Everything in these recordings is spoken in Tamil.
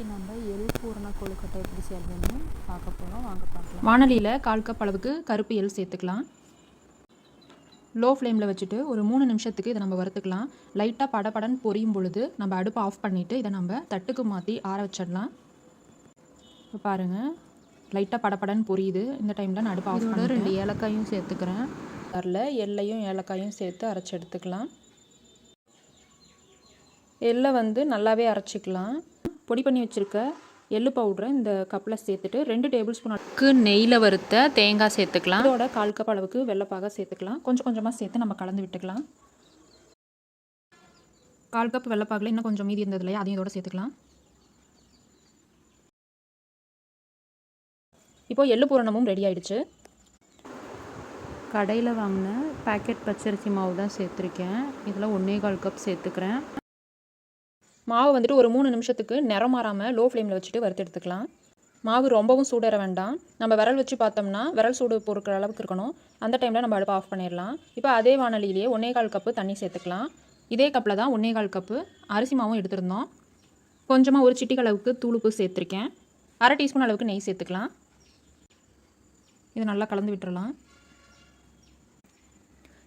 இன்றைக்கி நம்ம எள் பூரண கொழுக்கட்டை எப்படி செய்யறதுன்னு பார்க்க போகிறோம் வாங்க பார்க்கலாம். வானலியில் கால் கப் அளவுக்கு கருப்பு எள் சேர்த்துக்கலாம். லோ ஃப்ளேமில் வச்சுட்டு ஒரு மூணு நிமிஷத்துக்கு இதை நம்ம வறுத்துக்கலாம். லைட்டாக படபடன்னு பொரியும் பொழுது நம்ம அடுப்பை ஆஃப் பண்ணிவிட்டு இதை நம்ம தட்டுக்கு மாற்றி ஆற வச்சிடலாம். இப்போ பாருங்கள் லைட்டாக படபடன்னு பொரியுது. இந்த டைமில் நான் அடுப்பை ஆஃப் இதோட பண்ணி ரெண்டு ஏலக்காயும் சேர்த்துக்கிறேன். அதில் எள்ளையும் ஏலக்காயும் சேர்த்து அரைச்சி எடுத்துக்கலாம். எள்ளை வந்து நல்லாவே அரைச்சிக்கலாம். பொடி பண்ணி வச்சுருக்க எள்ளு பவுடரை இந்த கப்பில் சேர்த்துட்டு ரெண்டு டேபிள் ஸ்பூன் அளவுக்கு நெய்யில் வறுத்த தேங்காய் சேர்த்துக்கலாம். இதோட கால் கப் அளவுக்கு வெள்ளைப்பாக சேர்த்துக்கலாம். கொஞ்சம் கொஞ்சமாக சேர்த்து நம்ம கலந்து விட்டுக்கலாம். கால் கப் வெள்ளைப்பாகில் இன்னும் கொஞ்சம் மீதி இருந்தது இல்லையா? அதையும் இதோட சேர்த்துக்கலாம். இப்போ எள்ளு பூரணமும் ரெடி ஆயிடுச்சு. கடையில் வாங்கின பேக்கெட் பச்சரிசி மாவு தான் சேர்த்துருக்கேன். இதில் ஒன்றே கால் கப் சேர்த்துக்கிறேன். மாவு வந்துட்டு ஒரு மூணு நிமிஷத்துக்கு நிறம் மாறாமல் லோ ஃப்ளேமில் வச்சுட்டு வறுத்து எடுத்துக்கலாம். மாவு ரொம்பவும் சூடற வேண்டாம். நம்ம விரல் வச்சு பார்த்தோம்னா விரல் சூடு பொறுக்கிற அளவுக்கு இருக்கணும். அந்த டைமில் நம்ம அடுப்பு ஆஃப் பண்ணிடலாம். இப்போ அதே வானலியிலேயே ஒன்றே கால் கப்பு தண்ணி சேர்த்துக்கலாம். இதே கப்பில் தான் ஒன்றே கால் கப்பு அரிசி மாவும் எடுத்திருந்தோம். கொஞ்சமாக ஒரு சிட்டிகளவுக்கு அளவுக்கு தூளுப்பு சேர்த்துருக்கேன். அரை டீஸ்பூன் அளவுக்கு நெய் சேர்த்துக்கலாம். இது நல்லா கலந்து விட்டுறலாம்.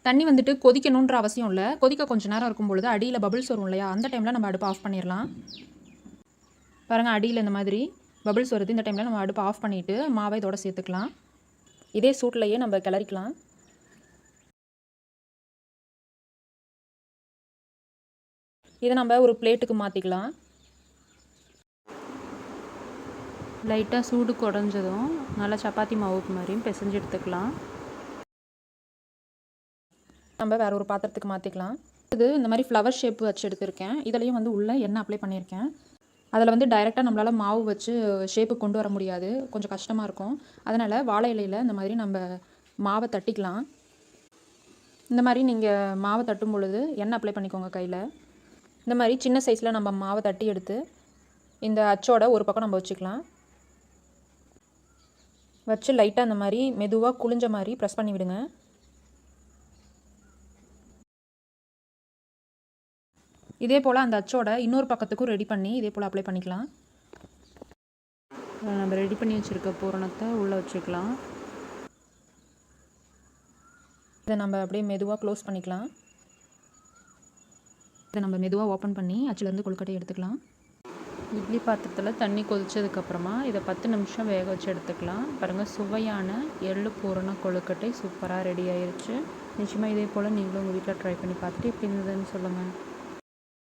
தண்ணி வந்துட்டு கொதிக்கணுன்ற அவசியம் இல்லை. கொதிக்க கொஞ்சம் நேரம் இருக்கும் பொழுது அடியில் பபிள்ஸ் வரும் இல்லையா? அந்த டைமில் நம்ம அடுப்பு ஆஃப் பண்ணிடலாம். பாருங்கள் அடியில் இந்த மாதிரி பபிள்ஸ் வருது. இந்த டைமில் நம்ம அடுப்பை ஆஃப் பண்ணிவிட்டு மாவை இதோட சேர்த்துக்கலாம். இதே சூட்லேயே நம்ம கிளறிக்கலாம். இதை நம்ம ஒரு பிளேட்டுக்கு மாற்றிக்கலாம் லைட்டாக சூடு குறைஞ்சதும் நல்லா சப்பாத்தி மாவு மாதிரியும் பிசைஞ்சு எடுத்துக்கலாம். நம்ம வேறு ஒரு பாத்திரத்துக்கு மாற்றிக்கலாம் இது இந்த மாதிரி ஃப்ளவர் ஷேப் வச்சு எடுத்திருக்கேன். இதுலேயும் வந்து உள்ளே எண்ணெய் அப்ளை பண்ணியிருக்கேன். அதில் வந்து டைரெக்டாக நம்மளால் மாவு வச்சு ஷேப்பு கொண்டு வர முடியாது. கொஞ்சம் கஷ்டமாக இருக்கும். அதனால் வாழை இலையில் இந்த மாதிரி நம்ம மாவை தட்டிக்கலாம். இந்த மாதிரி நீங்கள் மாவை தட்டும் பொழுது எண்ணெய் அப்ளை பண்ணிக்கோங்க கையில். இந்த மாதிரி சின்ன சைஸில் நம்ம மாவை தட்டி எடுத்து இந்த அச்சோட ஒரு பக்கம் நம்ம வச்சுக்கலாம். வச்சு லைட்டாக இந்த மாதிரி மெதுவாக குளிஞ்ச மாதிரி ப்ரெஸ் பண்ணி விடுங்க. இதே போல் அந்த அச்சோட இன்னொரு பக்கத்துக்கும் ரெடி பண்ணி இதே போல் அப்ளை பண்ணிக்கலாம். நம்ம ரெடி பண்ணி வச்சுருக்க பூரணத்தை உள்ளே வச்சுக்கலாம். இதை நம்ம அப்படியே மெதுவாக க்ளோஸ் பண்ணிக்கலாம். இதை நம்ம மெதுவாக ஓப்பன் பண்ணி அச்சிலேருந்து கொழுக்கட்டை எடுத்துக்கலாம். இட்லி பாத்திரத்தில் தண்ணி கொதிச்சதுக்கப்புறமா இதை பத்து நிமிஷம் வேக வச்சு எடுத்துக்கலாம். பாருங்கள் சுவையான எள்ளு பூரண கொழுக்கட்டை சூப்பராக ரெடி ஆயிருச்சு. நிச்சயமாக இதே போல் நீங்களும் உங்கள் வீட்டில் ட்ரை பண்ணி பார்த்துட்டு எப்படி இருந்ததுன்னு சொல்லுங்கள்